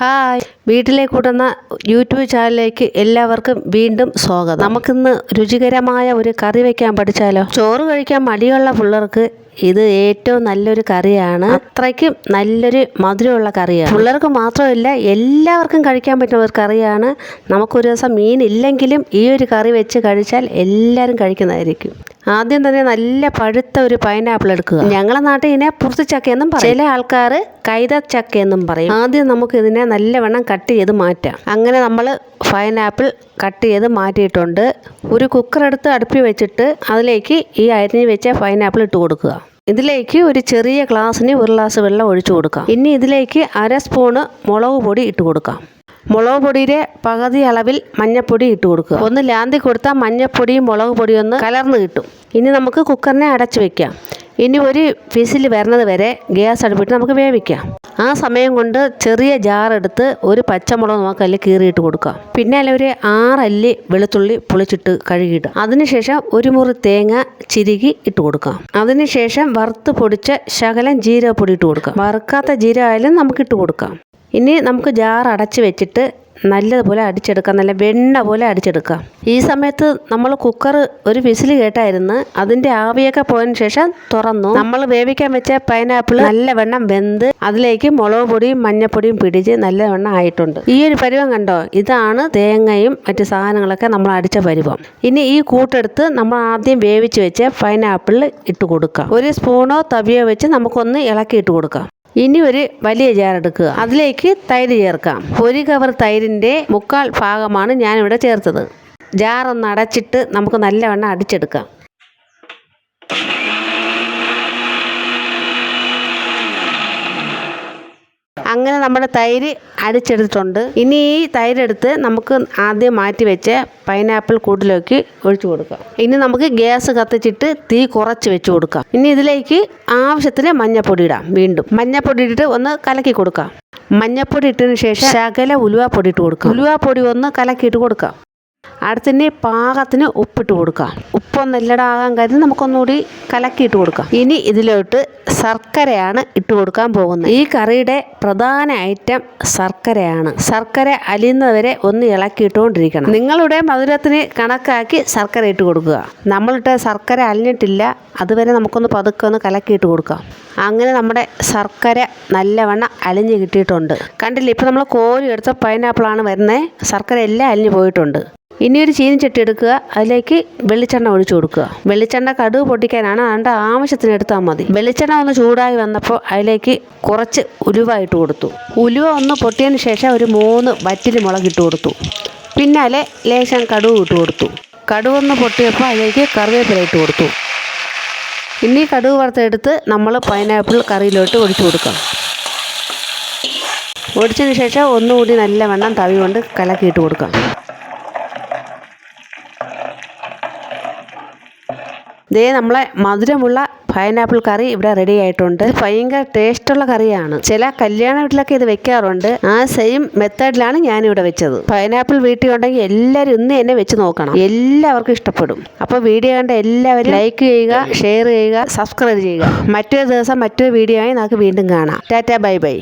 Hi. വീട്ടിലെ കൂടുന്ന YouTube ചാനലിലേക്ക് എല്ലാവർക്കും വീണ്ടും സ്വാഗതം. നമുക്കിന്ന് രുചികരമായ ഒരു കറി വെക്കാൻ പഠിച്ചാലോ? ചോറ് കഴിക്കാൻ മടിയുള്ള പിള്ളേർക്ക് ഇത് ഏറ്റവും നല്ലൊരു കറിയാണ്. അത്രയ്ക്കും നല്ലൊരു മധുരമുള്ള കറിയാണ്. പിള്ളേർക്ക് മാത്രമല്ല എല്ലാവർക്കും കഴിക്കാൻ പറ്റുന്ന ഒരു കറിയാണ്. നമുക്കൊരു ദിവസം മീൻ ഇല്ലെങ്കിലും ഈ ഒരു കറി വെച്ച് കഴിച്ചാൽ എല്ലാവരും കഴിക്കുന്നതായിരിക്കും. ആദ്യം തന്നെ നല്ല പഴുത്ത ഒരു പൈനാപ്പിൾ എടുക്കുക. ഞങ്ങളെ നാട്ടിൽ ഇതിനെ പുറത്തുചക്ക എന്നും പറയും. ചില ആൾക്കാർ കൈതച്ചക്ക എന്നും പറയും. ആദ്യം നമുക്ക് ഇതിനെ നല്ലവണ്ണം കട്ട് ചെയ്ത് മാറ്റാം. അങ്ങനെ നമ്മൾ പൈനാപ്പിൾ കട്ട് ചെയ്ത് മാറ്റിയിട്ടുണ്ട്. ഒരു കുക്കർ എടുത്ത് അടുപ്പി വെച്ചിട്ട് അതിലേക്ക് ഈ അരിഞ്ഞ് വെച്ച പൈനാപ്പിൾ ഇട്ട് കൊടുക്കുക. ഇതിലേക്ക് ഒരു ചെറിയ ഗ്ലാസ്സിന് ഒരു ഗ്ലാസ് വെള്ളം ഒഴിച്ചു കൊടുക്കാം. ഇനി ഇതിലേക്ക് അര സ്പൂണ് മുളക് പൊടി ഇട്ട് കൊടുക്കാം. മുളക് പൊടിയുടെ പകുതി അളവിൽ മഞ്ഞപ്പൊടി ഇട്ട് കൊടുക്കുക. ഒന്ന് ലാന്തി കൊടുത്താൽ മഞ്ഞപ്പൊടിയും മുളക് പൊടിയും ഒന്ന് കലർന്ന് കിട്ടും. ഇനി നമുക്ക് കുക്കറിനെ അടച്ചു വെക്കാം. ഇനി ഒരു ഫിസിൽ വരുന്നത് വരെ ഗ്യാസ് അടുപ്പിട്ട് നമുക്ക് വേവിക്കാം. ആ സമയം കൊണ്ട് ചെറിയ ജാറെടുത്ത് ഒരു പച്ചമുളക് നമുക്ക് അതിൽ കീറിയിട്ട് കൊടുക്കാം. പിന്നെ അതിൽ ഒരു ആറല്ലി വെളുത്തുള്ളി പൊളിച്ചിട്ട് കഴുകിയിട്ട് അതിനുശേഷം ഒരു മുറി തേങ്ങ ചിരുകി ഇട്ട് കൊടുക്കാം. അതിനുശേഷം വറുത്ത് പൊടിച്ച ശകലം ജീരകപ്പൊടി ഇട്ട് കൊടുക്കാം. വറുക്കാത്ത ജീരകമായാലും നമുക്ക് ഇട്ട് കൊടുക്കാം. ഇനി നമുക്ക് ജാർ അടച്ച് വെച്ചിട്ട് നല്ലതുപോലെ അടിച്ചെടുക്കാം. നല്ല വെണ്ണ പോലെ അടിച്ചെടുക്കാം. ഈ സമയത്ത് നമ്മൾ കുക്കർ ഒരു വിസിൽ കേട്ടായിരുന്നു. അതിന്റെ ആവിയൊക്കെ പോയതിന് ശേഷം തുറന്നു. നമ്മൾ വേവിക്കാൻ വെച്ച പൈനാപ്പിൾ നല്ല വെണ്ണം വെന്ത് അതിലേക്ക് മുളക് പൊടിയും മഞ്ഞപ്പൊടിയും പിടിച്ച് നല്ലവണ്ണം ആയിട്ടുണ്ട്. ഈ ഒരു പരുവം കണ്ടോ? ഇതാണ് തേങ്ങയും മറ്റു സാധനങ്ങളൊക്കെ നമ്മൾ അടിച്ച പരുവം. ഇനി ഈ കൂട്ടെടുത്ത് നമ്മൾ ആദ്യം വേവിച്ച് വെച്ച പൈനാപ്പിൾ ഇട്ട് കൊടുക്കാം. ഒരു സ്പൂണോ തവിയോ വെച്ച് നമുക്കൊന്ന് ഇളക്കി ഇട്ട് കൊടുക്കാം. ഇനി ഒരു വലിയ ജാർ എടുക്കുക. അതിലേക്ക് തൈര് ചേർക്കാം. ഒരു കവർ തൈരിന്റെ മുക്കാൽ ഭാഗമാണ് ഞാനിവിടെ ചേർത്തത്. ജാർ ഒന്ന് അടച്ചിട്ട് നമുക്ക് നല്ലവണ്ണം അടിച്ചെടുക്കാം. അങ്ങനെ നമ്മുടെ തൈര് അടിച്ചെടുത്തിട്ടുണ്ട് ഇനി ഈ തൈരെടുത്ത് നമുക്ക് ആദ്യം മാറ്റി വെച്ച് പൈനാപ്പിൾ കൂട്ടിലേക്ക് ഒഴിച്ചു കൊടുക്കാം. ഇനി നമുക്ക് ഗ്യാസ് കത്തിച്ചിട്ട് തീ കുറച്ച് വെച്ച് കൊടുക്കാം. ഇനി ഇതിലേക്ക് ആവശ്യത്തിന് മഞ്ഞപ്പൊടി ഇടാം വീണ്ടും. മഞ്ഞപ്പൊടി ഇട്ടിട്ട് ഒന്ന് കലക്കി കൊടുക്കാം. മഞ്ഞപ്പൊടി ഇട്ടതിന് ശേഷം ശകല ഉലുവാപ്പൊടി ഇട്ട് കൊടുക്കാം. ഉലുവാപ്പൊടി ഒന്ന് കലക്കിയിട്ട് കൊടുക്കാം. അടുത്തിന് പാകത്തിന് ഉപ്പിട്ട് കൊടുക്കാം. ഉപ്പൊന്നെല്ലടാകാൻ കരുതി നമുക്കൊന്നുകൂടി കലക്കിയിട്ട് കൊടുക്കാം. ഇനി ഇതിലോട്ട് ശർക്കരയാണ് ഇട്ട് കൊടുക്കാൻ പോകുന്നത്. ഈ കറിയുടെ പ്രധാന ഐറ്റം ശർക്കരയാണ്. ശർക്കര അലിയുന്നവരെ ഒന്ന് ഇളക്കിയിട്ടുകൊണ്ടിരിക്കണം നിങ്ങളുടെ മധുരത്തിന് കണക്കാക്കി ശർക്കര ഇട്ട് കൊടുക്കുക. നമ്മളിട്ട് ശർക്കര അലിഞ്ഞിട്ടില്ല അതുവരെ നമുക്കൊന്ന് പതുക്കെ ഒന്ന് കലക്കിയിട്ട് കൊടുക്കാം. അങ്ങനെ നമ്മുടെ ശർക്കര നല്ലവണ്ണം അലിഞ്ഞ് കിട്ടിയിട്ടുണ്ട്. കണ്ടില്ല ഇപ്പം നമ്മൾ കോരി എടുത്ത പൈനാപ്പിളാണ് വരുന്നത് ശർക്കര എല്ലാം അലിഞ്ഞ് പോയിട്ടുണ്ട്. ഇനി ഒരു ചീനിച്ചട്ടി എടുക്കുക. അതിലേക്ക് വെളിച്ചെണ്ണ ഒഴിച്ചു കൊടുക്കുക. വെളിച്ചെണ്ണ കടുക് പൊട്ടിക്കാനാണ് അതിന്റെ ആവശ്യത്തിന് എടുത്താൽ മതി. വെളിച്ചെണ്ണ ഒന്ന് ചൂടായി വന്നപ്പോൾ അതിലേക്ക് കുറച്ച് ഉലുവ ഇട്ട് കൊടുത്തു. ഉലുവ ഒന്ന് പൊട്ടിയതിന് ശേഷം ഒരു മൂന്ന് വറ്റിൽ മുളക് ഇട്ട് കൊടുത്തു. പിന്നാലെ ലേശം കടുവ് ഇട്ട് കൊടുത്തു. കടുവ ഒന്ന് പൊട്ടിയപ്പോൾ അതിലേക്ക് കറിവേപ്പില ഇട്ട് കൊടുത്തു. ഇനി കടുക് വറുത്തെടുത്ത് നമ്മൾ പൈനാപ്പിൾ കറിയിലോട്ട് ഒഴിച്ചു കൊടുക്കാം. ഒടിച്ചതിന് ശേഷം ഒന്നുകൂടി നല്ല വെണ്ണം തവി കൊണ്ട് കലക്കിയിട്ട് കൊടുക്കാം. ദേ നമ്മളെ മധുരമുള്ള പൈനാപ്പിൾ കറി ഇവിടെ റെഡി ആയിട്ടുണ്ട്. ഭയങ്കര ടേസ്റ്റുള്ള കറിയാണ്. ചില കല്യാണ വീട്ടിലൊക്കെ ഇത് വെക്കാറുണ്ട്. ആ സെയിം മെത്തേഡിലാണ് ഞാൻ ഇവിടെ വെച്ചത്. പൈനാപ്പിൾ വീട്ടിൽ ഉണ്ടെങ്കിൽ എല്ലാവരും ഇന്ന് തന്നെ വെച്ച് നോക്കണം. എല്ലാവർക്കും ഇഷ്ടപ്പെടും. അപ്പോൾ വീഡിയോ കണ്ട എല്ലാവരും ലൈക്ക് ചെയ്യുക ഷെയർ ചെയ്യുക സബ്സ്ക്രൈബ് ചെയ്യുക. മറ്റൊരു ദിവസം മറ്റൊരു വീഡിയോ ആയി നമുക്ക് വീണ്ടും കാണാം. Tata bye bye